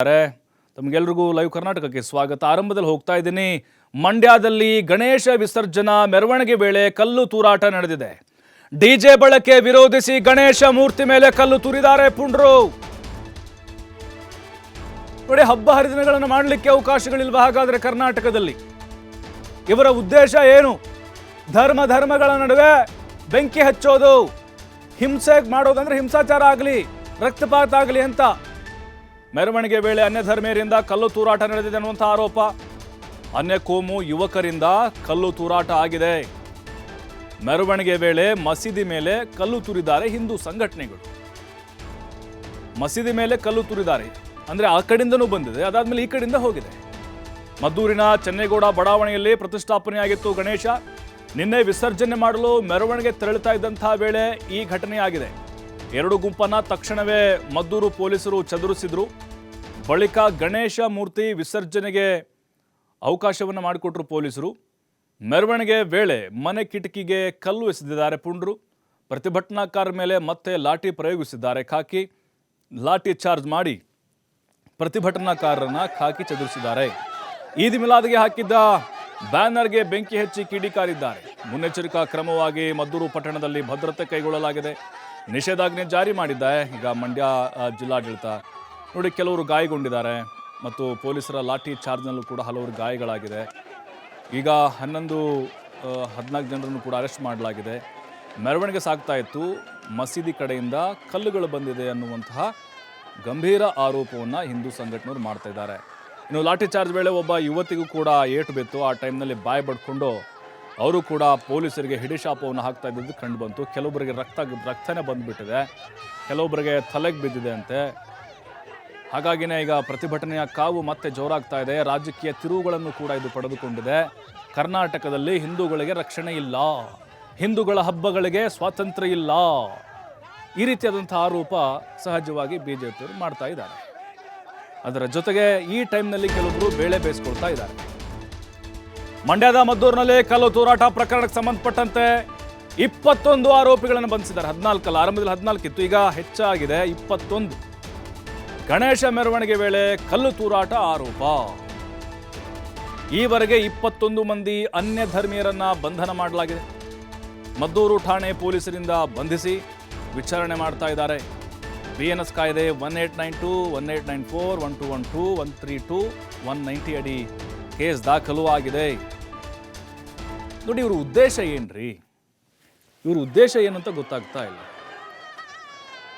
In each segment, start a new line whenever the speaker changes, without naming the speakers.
ಇದ್ದಾರೆ ತಮಗೆಲ್ರಿಗೂ ಲೈವ್ ಕರ್ನಾಟಕಕ್ಕೆ ಸ್ವಾಗತ. ಆರಂಭದಲ್ಲಿ ಹೋಗ್ತಾ ಇದ್ದೀನಿ. ಮಂಡ್ಯದಲ್ಲಿ ಗಣೇಶ ವಿಸರ್ಜನಾ ಮೆರವಣಿಗೆ ವೇಳೆ ಕಲ್ಲು ತೂರಾಟ ನಡೆದಿದೆ. ಡಿಜೆ ಬಳಕೆ ವಿರೋಧಿಸಿ ಗಣೇಶ ಮೂರ್ತಿ ಮೇಲೆ ಕಲ್ಲು ತೂರಿದ್ದಾರೆ ಪುಂಡ್ರು. ನೋಡಿ, ಹಬ್ಬ ಹರಿದಿನಗಳನ್ನು ಮಾಡಲಿಕ್ಕೆ ಅವಕಾಶಗಳಿಲ್ವ ಹಾಗಾದ್ರೆ ಕರ್ನಾಟಕದಲ್ಲಿ? ಇವರ ಉದ್ದೇಶ ಏನು? ಧರ್ಮ ಧರ್ಮಗಳ ನಡುವೆ ಬೆಂಕಿ ಹಚ್ಚೋದು. ಹಿಂಸೆ ಮಾಡೋದಂದ್ರೆ ಹಿಂಸಾಚಾರ ಆಗಲಿ, ರಕ್ತಪಾತ ಆಗಲಿ ಅಂತ ಮೆರವಣಿಗೆ ವೇಳೆ ಅನ್ಯ ಧರ್ಮೀಯರಿಂದ ಕಲ್ಲು ತೂರಾಟ ನಡೆದಿದೆ ಅನ್ನುವಂಥ ಆರೋಪ. ಅನ್ಯ ಕೋಮು ಯುವಕರಿಂದ ಕಲ್ಲು ತೂರಾಟ ಆಗಿದೆ. ಮೆರವಣಿಗೆ ವೇಳೆ ಮಸೀದಿ ಮೇಲೆ ಕಲ್ಲು ತೂರಿದ್ದಾರೆ ಹಿಂದೂ ಸಂಘಟನೆಗಳು. ಮಸೀದಿ ಮೇಲೆ ಕಲ್ಲು ತೂರಿದ್ದಾರೆ. ಅಂದ್ರೆ ಆ ಕಡೆಯಿಂದನೂ ಬಂದಿದೆ, ಅದಾದ್ಮೇಲೆ ಈ ಕಡೆಯಿಂದ ಹೋಗಿದೆ. ಮದ್ದೂರಿನ ಚೆನ್ನೇಗೌಡ ಬಡಾವಣೆಯಲ್ಲಿ ಪ್ರತಿಷ್ಠಾಪನೆಯಾಗಿತ್ತು ಗಣೇಶ. ನಿನ್ನೆ ವಿಸರ್ಜನೆ ಮಾಡಲು ಮೆರವಣಿಗೆ ತೆರಳುತ್ತಾ ಇದ್ದಂತಹ ವೇಳೆ ಈ ಘಟನೆಯಾಗಿದೆ. ಎರಡು ಗುಂಪನ್ನ ತಕ್ಷಣವೇ ಮದ್ದೂರು ಪೊಲೀಸರು ಚದುರಿಸಿದ್ರು. ಬಳಿಕ ಗಣೇಶ ಮೂರ್ತಿ ವಿಸರ್ಜನೆಗೆ ಅವಕಾಶವನ್ನು ಮಾಡಿಕೊಟ್ರು ಪೊಲೀಸರು. ಮೆರವಣಿಗೆ ವೇಳೆ ಮನೆ ಕಿಟಕಿಗೆ ಕಲ್ಲು ಎಸೆದಿದ್ದಾರೆ ಪುಂಡ್ರು. ಪ್ರತಿಭಟನಾಕಾರ ಮೇಲೆ ಮತ್ತೆ ಲಾಠಿ ಪ್ರಯೋಗಿಸಿದ್ದಾರೆ ಖಾಕಿ. ಲಾಠಿ ಚಾರ್ಜ್ ಮಾಡಿ ಪ್ರತಿಭಟನಾಕಾರರನ್ನ ಖಾಕಿ ಚದುರಿಸಿದ್ದಾರೆ. ಈದ್ ಮಿಲಾದ್ಗೆ ಹಾಕಿದ್ದ ಬ್ಯಾನರ್ಗೆ ಬೆಂಕಿ ಹಚ್ಚಿ ಕಿಡಿಕಾರಿದ್ದಾರೆ ಮುನ್ನೆಚ್ಚರಿಕಾ ಕ್ರಮವಾಗಿ ಮದ್ದೂರು ಪಟ್ಟಣದಲ್ಲಿ ಭದ್ರತೆ ಕೈಗೊಳ್ಳಲಾಗಿದೆ. ನಿಷೇಧಾಜ್ಞೆ ಜಾರಿ ಮಾಡಿದ್ದಾರೆ. ಈಗ ಮಂಡ್ಯ ಜಿಲ್ಲಾಡಳಿತ ನೋಡಿ, ಕೆಲವರು ಗಾಯಗೊಂಡಿದ್ದಾರೆ ಮತ್ತು ಪೊಲೀಸರ ಲಾಠಿ ಚಾರ್ಜ್ನಲ್ಲೂ ಕೂಡ ಹಲವರು ಗಾಯಗಳಾಗಿದೆ. ಈಗ ಹನ್ನೊಂದು ಹದಿನಾಲ್ಕು ಜನರನ್ನು ಕೂಡ ಅರೆಸ್ಟ್ ಮಾಡಲಾಗಿದೆ. ಮೆರವಣಿಗೆ ಸಾಗ್ತಾ ಇತ್ತು. ಮಸೀದಿ ಕಡೆಯಿಂದ ಕಲ್ಲುಗಳು ಬಂದಿದೆ ಅನ್ನುವಂತಹ ಗಂಭೀರ ಆರೋಪವನ್ನು ಹಿಂದೂ ಸಂಘಟನೆಯವರು ಮಾಡ್ತಾ ಇದ್ದಾರೆ. ಇನ್ನು ಲಾಠಿ ಚಾರ್ಜ್ ವೇಳೆ ಒಬ್ಬ ಯುವತಿಗೂ ಕೂಡ ಏಟು ಬಿತ್ತು. ಆ ಟೈಮ್ನಲ್ಲಿ ಬಾಯಿ ಬಡ್ಕೊಂಡು ಅವರು ಕೂಡ ಪೊಲೀಸರಿಗೆ ಹಿಡಿಶಾಪವನ್ನು ಹಾಕ್ತಾ ಇದ್ದಿದ್ದು ಕಂಡು ಬಂತು. ಕೆಲವೊಬ್ಬರಿಗೆ ರಕ್ತ, ರಕ್ತನೇ ಬಂದುಬಿಟ್ಟಿದೆ. ಕೆಲವೊಬ್ಬರಿಗೆ ತಲೆಗೆ ಬಿದ್ದಿದೆ ಅಂತೆ. ಹಾಗಾಗಿನೇ ಈಗ ಪ್ರತಿಭಟನೆಯ ಕಾವು ಮತ್ತೆ ಜೋರಾಗ್ತಾ ಇದೆ. ರಾಜಕೀಯ ತಿರುವುಗಳನ್ನು ಕೂಡ ಇದು ಪಡೆದುಕೊಂಡಿದೆ. ಕರ್ನಾಟಕದಲ್ಲಿ ಹಿಂದೂಗಳಿಗೆ ರಕ್ಷಣೆ ಇಲ್ಲ. ಹಿಂದೂಗಳ ಹಬ್ಬಗಳಿಗೆ ಸ್ವಾತಂತ್ರ್ಯ ಇಲ್ಲ. ಈ ರೀತಿಯಾದಂಥ ಆರೋಪ ಸಹಜವಾಗಿ ಬಿಜೆಪಿಯವರು ಮಾಡ್ತಾ ಇದ್ದಾರೆ. ಅದರ ಜೊತೆಗೆ ಈ ಟೈಮ್ನಲ್ಲಿ ಕೆಲವರು ಬೇಳೆ ಬೇಯಿಸ್ಕೊಳ್ತಾ ಇದ್ದಾರೆ. ಮಂಡ್ಯದ ಮದ್ದೂರಿನಲ್ಲಿ ಕಲ್ಲು ತೂರಾಟ ಪ್ರಕರಣಕ್ಕೆ ಸಂಬಂಧಪಟ್ಟಂತೆ ಇಪ್ಪತ್ತೊಂದು ಆರೋಪಿಗಳನ್ನು ಬಂಧಿಸಿದ್ದಾರೆ. ಹದಿನಾಲ್ಕಲ್ಲ, ಆರಂಭದಲ್ಲಿ ಹದಿನಾಲ್ಕು ಇತ್ತು ಈಗ ಹೆಚ್ಚಾಗಿದೆ. ಇಪ್ಪತ್ತೊಂದು. ಗಣೇಶ ಮೆರವಣಿಗೆ ವೇಳೆ ಕಲ್ಲು ತೂರಾಟ ಆರೋಪ. ಈವರೆಗೆ ಇಪ್ಪತ್ತೊಂದು ಮಂದಿ ಅನ್ಯ ಧರ್ಮೀಯರನ್ನ ಬಂಧನ ಮಾಡಲಾಗಿದೆ. ಮದ್ದೂರು ಠಾಣೆ ಪೊಲೀಸರಿಂದ ಬಂಧಿಸಿ ವಿಚಾರಣೆ ಮಾಡ್ತಾ ಇದ್ದಾರೆ. ಬಿ ಎನ್ ಎಸ್ ಕಾಯ್ದೆ one eight nine two, one eight nine four, one two one two, one three two, one ninety ಅಡಿ ಕೇಸ್ ದಾಖಲು ಆಗಿದೆ. ನೋಡಿ, ಇವ್ರ ಉದ್ದೇಶ ಏನ್ರಿ? ಇವ್ರ ಉದ್ದೇಶ ಏನಂತ ಗೊತ್ತಾಗ್ತಾ ಇಲ್ಲ.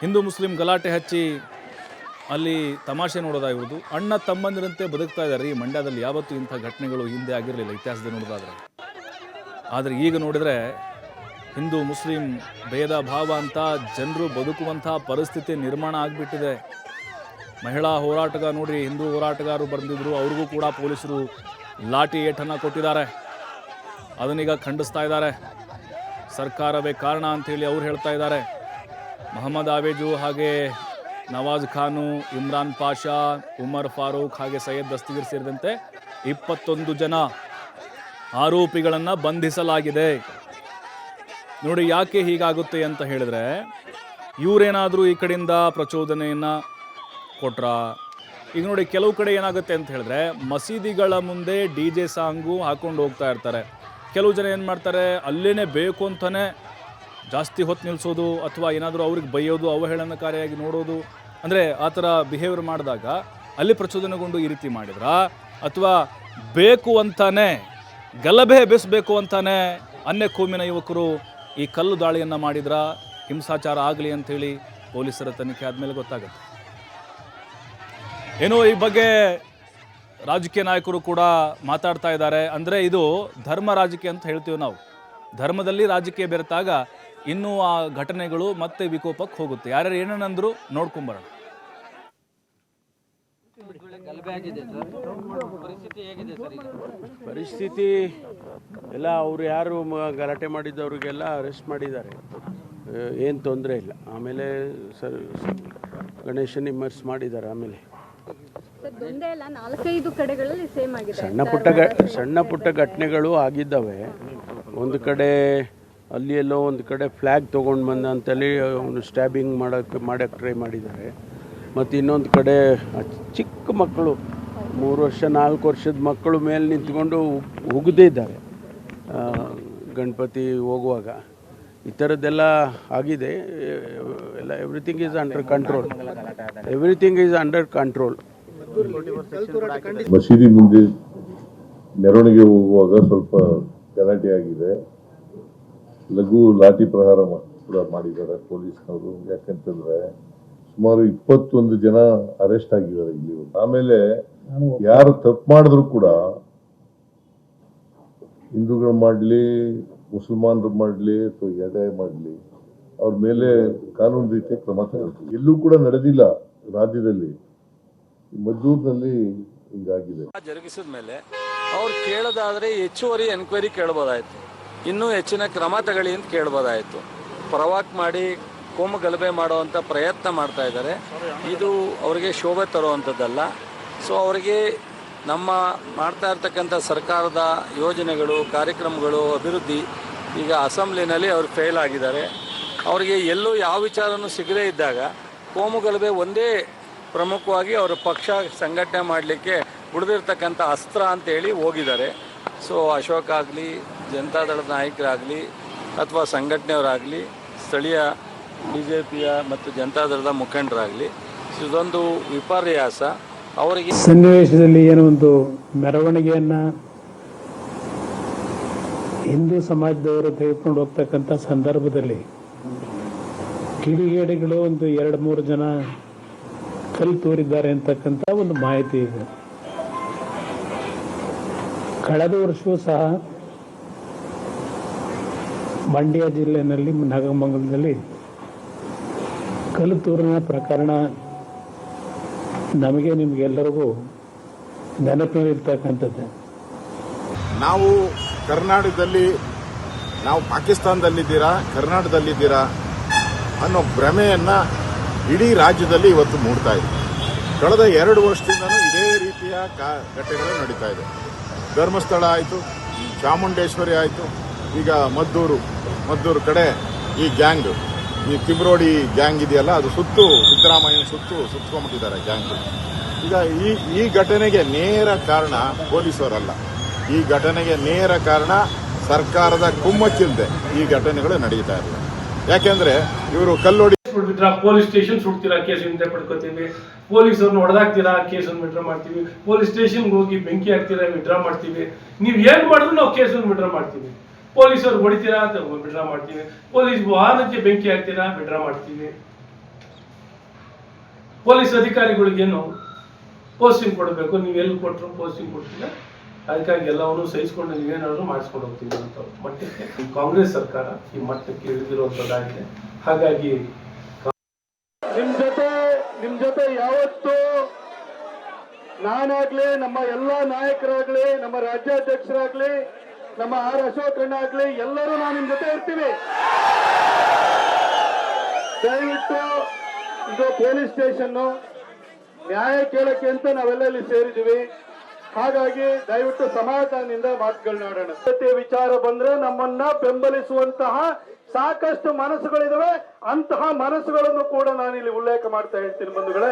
ಹಿಂದೂ ಮುಸ್ಲಿಂ ಗಲಾಟೆ ಹಚ್ಚಿ ಅಲ್ಲಿ ತಮಾಷೆ ನೋಡೋದಾಗಿರ್ಬೋದು. ಅಣ್ಣ ತಮ್ಮಂದಿರಂತೆ ಬದುಕ್ತಾ ಇದ್ದಾರೆ. ಈ ಮಂಡ್ಯದಲ್ಲಿ ಯಾವತ್ತೂ ಇಂಥ ಘಟನೆಗಳು ಹಿಂದೆ ಆಗಿರಲಿಲ್ಲ, ಇತಿಹಾಸದಲ್ಲಿ ನೋಡೋದಾದ್ರೆ. ಆದರೆ ಈಗ ನೋಡಿದರೆ ಹಿಂದೂ, ಮುಸ್ಲಿಂ ಭೇದ ಭಾವ ಅಂತ ಜನರು ಬದುಕುವಂಥ ಪರಿಸ್ಥಿತಿ ನಿರ್ಮಾಣ ಆಗಿಬಿಟ್ಟಿದೆ. ಮಹಿಳಾ ಹೋರಾಟಗಾರ ನೋಡಿ ಹಿಂದೂ ಹೋರಾಟಗಾರರು ಬಂದಿದ್ರು ಅವ್ರಿಗೂ ಕೂಡ ಪೊಲೀಸರು ಲಾಠಿ ಏಟನ್ನು ಕೊಟ್ಟಿದ್ದಾರೆ. ಅದನ್ನೀಗ ಖಂಡಿಸ್ತಾ ಇದ್ದಾರೆ. ಸರ್ಕಾರವೇ ಕಾರಣ ಅಂತೇಳಿ ಅವ್ರು ಹೇಳ್ತಾ ಇದ್ದಾರೆ. ಮೊಹಮ್ಮದ್ ಆವೇಜು ಹಾಗೆ ನವಾಜ್ ಖಾನು, ಇಮ್ರಾನ್ ಪಾಷಾ, ಉಮರ್ ಫಾರೂಕ್ ಹಾಗೆ ಸೈಯದ್ ದಸ್ತಗಿರ್ ಸೇರಿದಂತೆ ಇಪ್ಪತ್ತೊಂದು ಜನ ಆರೋಪಿಗಳನ್ನು ಬಂಧಿಸಲಾಗಿದೆ. ನೋಡಿ ಯಾಕೆ ಹೀಗಾಗುತ್ತೆ ಅಂತ ಹೇಳಿದ್ರೆ, ಇವರೇನಾದರೂ ಈ ಕಡೆಯಿಂದ ಪ್ರಚೋದನೆಯನ್ನು ಕೊಟ್ರ? ಈಗ ನೋಡಿ ಕೆಲವು ಕಡೆ ಏನಾಗುತ್ತೆ ಅಂತ ಹೇಳಿದ್ರೆ, ಮಸೀದಿಗಳ ಮುಂದೆ ಡಿ ಜೆ ಸಾಂಗು ಹಾಕೊಂಡು ಹೋಗ್ತಾ ಇರ್ತಾರೆ. ಕೆಲವು ಜನ ಏನು ಮಾಡ್ತಾರೆ, ಅಲ್ಲೇನೆ ಬೇಕು ಅಂತಾನೆ ಜಾಸ್ತಿ ಹೊತ್ತು ನಿಲ್ಲಿಸೋದು ಅಥವಾ ಏನಾದರೂ ಅವ್ರಿಗೆ ಬೈಯೋದು, ಅವಹೇಳನಕಾರಿಯಾಗಿ ನೋಡೋದು, ಅಂದರೆ ಆ ಥರ ಬಿಹೇವಿಯರ್ ಮಾಡಿದಾಗ ಅಲ್ಲಿ ಪ್ರಚೋದನೆಗೊಂಡು ಈ ರೀತಿ ಮಾಡಿದ್ರ, ಅಥವಾ ಬೇಕು ಅಂತಾನೆ, ಗಲಭೆ ಬೆಸಬೇಕು ಅಂತಾನೆ ಅನ್ಯ ಕೋಮಿನ ಯುವಕರು ಈ ಕಲ್ಲು ದಾಳಿಯನ್ನು ಮಾಡಿದ್ರ, ಹಿಂಸಾಚಾರ ಆಗಲಿ ಅಂಥೇಳಿ ಪೊಲೀಸರ ತನಿಖೆ ಆದಮೇಲೆ ಗೊತ್ತಾಗುತ್ತೆ. ಏನೋ ಈ ಬಗ್ಗೆ ರಾಜಕೀಯ ನಾಯಕರು ಕೂಡ ಮಾತಾಡ್ತಾ ಇದ್ದಾರೆ. ಅಂದರೆ ಇದು ಧರ್ಮ ರಾಜಕೀಯ ಅಂತ ಹೇಳ್ತೀವಿ ನಾವು. ಧರ್ಮದಲ್ಲಿ ರಾಜಕೀಯ ಬೆರೆತಾಗ ಇನ್ನೂ ಆ ಘಟನೆಗಳು ಮತ್ತೆ ವಿಕೋಪಕ್ಕೆ ಹೋಗುತ್ತೆ. ಯಾರ್ಯಾರು ಏನೇನಂದ್ರು ನೋಡ್ಕೊಂಬರೋಣ
ಗಲಭೆ ಆಗಿದೆ ಸರ್ ಪರಿಸ್ಥಿತಿ ಹೇಗಿದೆ ಸರ್
ಪರಿಸ್ಥಿತಿ ಎಲ್ಲ ಅವರು ಯಾರು ಗಲಾಟೆ ಮಾಡಿದ್ದವ್ರಿಗೆಲ್ಲ ಅರೆಸ್ಟ್ ಮಾಡಿದ್ದಾರೆ. ಏನು ತೊಂದರೆ ಇಲ್ಲ. ಆಮೇಲೆ ಸರ್ ಗಣೇಶನ್ ಇಮರ್ಸ್ ಮಾಡಿದ್ದಾರೆ ಆಮೇಲೆ.
ಸರ್ ಒಂದೇ ಅಲ್ಲ ನಾಲ್ಕೈದು ಕಡೆಗಳಲ್ಲಿ ಸೇಮ್ ಆಗಿದೆ.
ಸಣ್ಣ ಪುಟ್ಟ ಸಣ್ಣ ಪುಟ್ಟ ಘಟನೆಗಳು ಆಗಿದ್ದಾವೆ. ಒಂದು ಕಡೆ ಅಲ್ಲಿ ಎಲ್ಲೋ ಒಂದು ಕಡೆ ಫ್ಲ್ಯಾಗ್ ತೊಗೊಂಡು ಬಂದ ಅಂತೇಳಿ ಅವನು ಸ್ಟ್ಯಾಬಿಂಗ್ ಮಾಡೋಕ್ಕೆ ಮಾಡೋಕ್ಕೆ ಟ್ರೈ ಮಾಡಿದ್ದಾರೆ ಮತ್ತು ಇನ್ನೊಂದು ಕಡೆ ಚಿಕ್ಕ ಮಕ್ಕಳು, ಮೂರು ವರ್ಷ, ನಾಲ್ಕು ವರ್ಷದ ಮಕ್ಕಳು ಮೇಲೆ ನಿಂತ್ಕೊಂಡು ಉಗಿದಿದ್ದಾರೆ ಗಣಪತಿ ಹೋಗುವಾಗ. ಈ ಥರದ್ದೆಲ್ಲ ಆಗಿದೆ. ಎಲ್ಲ everything is under control everything is under control
ಮಸೀದಿ ಮುಂದೆ ಮೆರವಣಿಗೆ ಹೋಗುವಾಗ ಸ್ವಲ್ಪ ಗಲಾಟೆ ಆಗಿದೆ. ಲಘು ಲಾಠಿ ಪ್ರಹಾರ ಕೂಡ ಮಾಡಿದ್ದಾರೆ ಪೊಲೀಸ್ನವರು. ಯಾಕಂತಂದ್ರೆ ಸುಮಾರು ಇಪ್ಪತ್ತೊಂದು ಜನ ಅರೆಸ್ಟ್ ಆಗಿದ್ದಾರೆ ಇಲ್ಲಿ ಆಮೇಲೆ ಯಾರು ತಪ್ಪು ಮಾಡಿದ್ರು ಕೂಡ ಹಿಂದೂಗಳು ಮಾಡಲಿ ಮುಸಲ್ಮಾನರು ಮಾಡಲಿ ಅಥವಾ ಯಾವುದೇ ಮಾಡಲಿ ಅವ್ರ ಮೇಲೆ ಕಾನೂನು ರೀತಿಯ ಕ್ರಮ ತಗೊಳ್ತೀವಿ. ಎಲ್ಲೂ ಕೂಡ ನಡೆದಿಲ್ಲ ರಾಜ್ಯದಲ್ಲಿ. ಮದ್ದೂರಿನಲ್ಲಿ ಹಿಂಗಾಗಿದೆ.
ಜರುಗಿಸಿದ ಮೇಲೆ ಅವ್ರು ಕೇಳೋದಾದ್ರೆ ಹೆಚ್ಚುವರಿ ಎನ್ಕ್ವೈರಿ ಕೇಳ್ಬೋದಾಯ್ತು. ಇನ್ನೂ ಹೆಚ್ಚಿನ ಕ್ರಮ ತಗೊಳ್ಳಿ ಅಂತ ಕೇಳ್ಬೋದಾಯಿತು. ಪ್ರವಾಕ್ ಮಾಡಿ ಕೋಮು ಗಲಭೆ ಮಾಡುವಂಥ ಪ್ರಯತ್ನ ಮಾಡ್ತಾ ಇದ್ದಾರೆ. ಇದು ಅವರಿಗೆ ಶೋಭೆ ತರುವಂಥದ್ದಲ್ಲ ಸೊ ಅವರಿಗೆ ನಮ್ಮ ಮಾಡ್ತಾ ಇರ್ತಕ್ಕಂಥ ಸರ್ಕಾರದ ಯೋಜನೆಗಳು, ಕಾರ್ಯಕ್ರಮಗಳು, ಅಭಿವೃದ್ಧಿ ಈಗ ಅಸೆಂಬ್ಲಿನಲ್ಲಿ ಅವರು ಫೇಲ್ ಆಗಿದ್ದಾರೆ. ಅವರಿಗೆ ಎಲ್ಲೂ ಯಾವ ವಿಚಾರನೂ ಸಿಗದೇ ಇದ್ದಾಗ ಕೋಮು ಗಲಭೆ ಒಂದೇ ಪ್ರಮುಖವಾಗಿ ಅವರ ಪಕ್ಷ ಸಂಘಟನೆ ಮಾಡಲಿಕ್ಕೆ ಉಳಿದಿರ್ತಕ್ಕಂಥ ಅಸ್ತ್ರ ಅಂತೇಳಿ ಹೋಗಿದ್ದಾರೆ. ಸೊ ಅಶೋಕ್ ಆಗಲಿ ಜನತಾದಳದ ನಾಯಕರಾಗಲಿ ಅಥವಾ ಸಂಘಟನೆಯವರಾಗಲಿ ಸ್ಥಳೀಯ ಬಿ ಜೆ ಪಿಯ ಮತ್ತು ಜನತಾದಳದ ಮುಖಂಡರಾಗಲಿ, ಇದೊಂದು ವಿಪರ್ಯಾಸ. ಅವರಿಗೆ
ಸನ್ನಿವೇಶದಲ್ಲಿ ಏನೋ ಒಂದು ಮೆರವಣಿಗೆಯನ್ನು ಹಿಂದೂ ಸಮಾಜದವರು ತೆಗೆದುಕೊಂಡು ಹೋಗ್ತಕ್ಕಂಥ ಸಂದರ್ಭದಲ್ಲಿ ಕಿಡಿಗೇಡಿಗಳು ಒಂದು ಎರಡು ಮೂರು ಜನ ಕಲ್ಲು ತೋರಿದ್ದಾರೆ ಅಂತಕ್ಕಂಥ ಒಂದು ಮಾಹಿತಿ ಇದೆ. ಕಳೆದ ವರ್ಷವೂ ಸಹ ಮಂಡ್ಯ ಜಿಲ್ಲೆಯಲ್ಲಿ, ನಾಗಮಂಗಲದಲ್ಲಿ ಕಲ್ಲುತೂರಿನ ಪ್ರಕರಣ ನಮಗೆ ನಿಮಗೆಲ್ಲರಿಗೂ ನೆನಪಿನಲ್ಲಿರ್ತಕ್ಕಂಥದ್ದು
ನಾವು ಕರ್ನಾಟಕದಲ್ಲಿ, ನಾವು ಪಾಕಿಸ್ತಾನದಲ್ಲಿದ್ದೀರಾ, ಕರ್ನಾಟಕದಲ್ಲಿದ್ದೀರಾ ಅನ್ನೋ ಭ್ರಮೆಯನ್ನು ಇಡೀ ರಾಜ್ಯದಲ್ಲಿ ಇವತ್ತು ಮೂಡ್ತಾ ಇದೆ. ಕಳೆದ ಎರಡು ವರ್ಷದಿಂದಲೂ ಇದೇ ರೀತಿಯ ಘಟನೆಗಳು ನಡೀತಾ ಇದೆ. ಧರ್ಮಸ್ಥಳ ಆಯಿತು, ಚಾಮುಂಡೇಶ್ವರಿ ಆಯಿತು, ಈಗ ಮದ್ದೂರು ಮದ್ದೂರು ಕಡೆ ಈ ಗ್ಯಾಂಗ್, ಈ ತಿಮ್ರೋಡಿ ಗ್ಯಾಂಗ್ ಇದೆಯಲ್ಲ, ಅದು ಸುತ್ತು ಸಿದ್ದರಾಮಯ್ಯನ ಸುತ್ತು, ಸುತ್ಕೊಂಡ್ಬಿಟ್ಟಿದ್ದಾರೆ ಗ್ಯಾಂಗ್. ಈಗ ಈ ಈ ಘಟನೆಗೆ ನೇರ ಕಾರಣ ಪೊಲೀಸರಲ್ಲ. ಈ ಘಟನೆಗೆ ನೇರ ಕಾರಣ ಸರ್ಕಾರದ ಕುಮ್ಮಕ್ಕಿಲ್ಲದೆ ಈ ಘಟನೆಗಳು ನಡೀತಾ ಇರಲಿಲ್ಲ ಯಾಕೆಂದ್ರೆ ಇವರು ಕಲ್ಲೊಡಿ
ಬಿಟ್ಬಿಟ್ರ ಪೊಲೀಸ್ ಸ್ಟೇಷನ್ ಸುಡ್ತೀರಾ ಕೇಸ್ ಹಿಂದೆ ಪಡ್ಕೋತೀವಿ. ಹೊಡೆದಾಗ್ತೀರಾ ಹೊಡೆದಾಕ್ತೀರಾ, ಕೇಸನ್ನು ವಿಡ್ರಾ ಮಾಡ್ತೀವಿ. ಪೊಲೀಸ್ ಸ್ಟೇಷನ್ಗೆ ಹೋಗಿ ಬೆಂಕಿ ಹಾಕ್ತೀರಾ ವಿಡ್ರಾ ಮಾಡ್ತೀವಿ. ನೀವು ಏನ್ ಮಾಡಿದ್ರು ನಾವು ಕೇಸನ್ನು ವಿಡ್ರಾ ಮಾಡ್ತೀವಿ. ಪೊಲೀಸವ್ರು ಹೊಡಿತೀರಾ ಅಂತ ವಿಡ್ರಾ ಮಾಡ್ತೀನಿ ಪೊಲೀಸ್ ವಾಹನಕ್ಕೆ ಬೆಂಕಿ ಹಾಕ್ತೀರಾ ವಿಡ್ರಾ ಮಾಡ್ತೀನಿ ಪೊಲೀಸ್ ಅಧಿಕಾರಿಗಳಿಗೇನು ಪೋಸ್ಟಿಂಗ್ ಕೊಡಬೇಕು, ನೀವು ಎಲ್ಲಿ ಕೊಟ್ಟರು ಪೋಸ್ಟಿಂಗ್ ಕೊಡ್ತೀರಾ? ಅದಕ್ಕಾಗಿ ಎಲ್ಲವನ್ನು ಸಹಿಸ್ಕೊಂಡು ನೀವೇನಾದರೂ ಮಾಡಿಸ್ಕೊಂಡು ಹೋಗ್ತೀವಿ ಅಂತ ಮಟ್ಟಕ್ಕೆ ಕಾಂಗ್ರೆಸ್ ಸರ್ಕಾರ ಈ ಮಟ್ಟಕ್ಕೆ ಇಳಿದಿರುವಂಥದ್ದಾಗಿದೆ ಹಾಗಾಗಿ
ನಿಮ್ ಜೊತೆ ನಿಮ್ ಜೊತೆ ಯಾವತ್ತು ನಾನಾಗ್ಲಿ, ನಮ್ಮ ಎಲ್ಲ ನಾಯಕರಾಗ್ಲಿ, ನಮ್ಮ ರಾಜ್ಯಾಧ್ಯಕ್ಷರಾಗ್ಲಿ ನಮ್ಮ ಆರ್ ಅಶೋಕಣ್ಣ ಆಗ್ಲಿ, ಎಲ್ಲರೂ ನಾವು ನಿಮ್ ಜೊತೆ ಇರ್ತೀವಿ. ದಯವಿಟ್ಟು ಇದು ಪೊಲೀಸ್ ಸ್ಟೇಷನ್ ನ್ಯಾಯ ಕೇಳಕ್ಕೆ ಅಂತ ನಾವೆಲ್ಲ ಇಲ್ಲಿ ಸೇರಿದೀವಿ ಹಾಗಾಗಿ ದಯವಿಟ್ಟು ಸಮಾಧಾನದಿಂದ ಮಾತುಗಳನ್ನಾಡೋಣ ಸತ್ಯ ವಿಚಾರ ಬಂದ್ರೆ ನಮ್ಮನ್ನ ಬೆಂಬಲಿಸುವಂತಹ ಸಾಕಷ್ಟು ಮನಸ್ಸುಗಳಿದಾವೆ. ಅಂತಹ ಮನಸ್ಸುಗಳನ್ನು ಕೂಡ ನಾನು ಇಲ್ಲಿ ಉಲ್ಲೇಖ ಮಾಡ್ತಾ ಹೇಳ್ತೀನಿ ಬಂಧುಗಳೇ.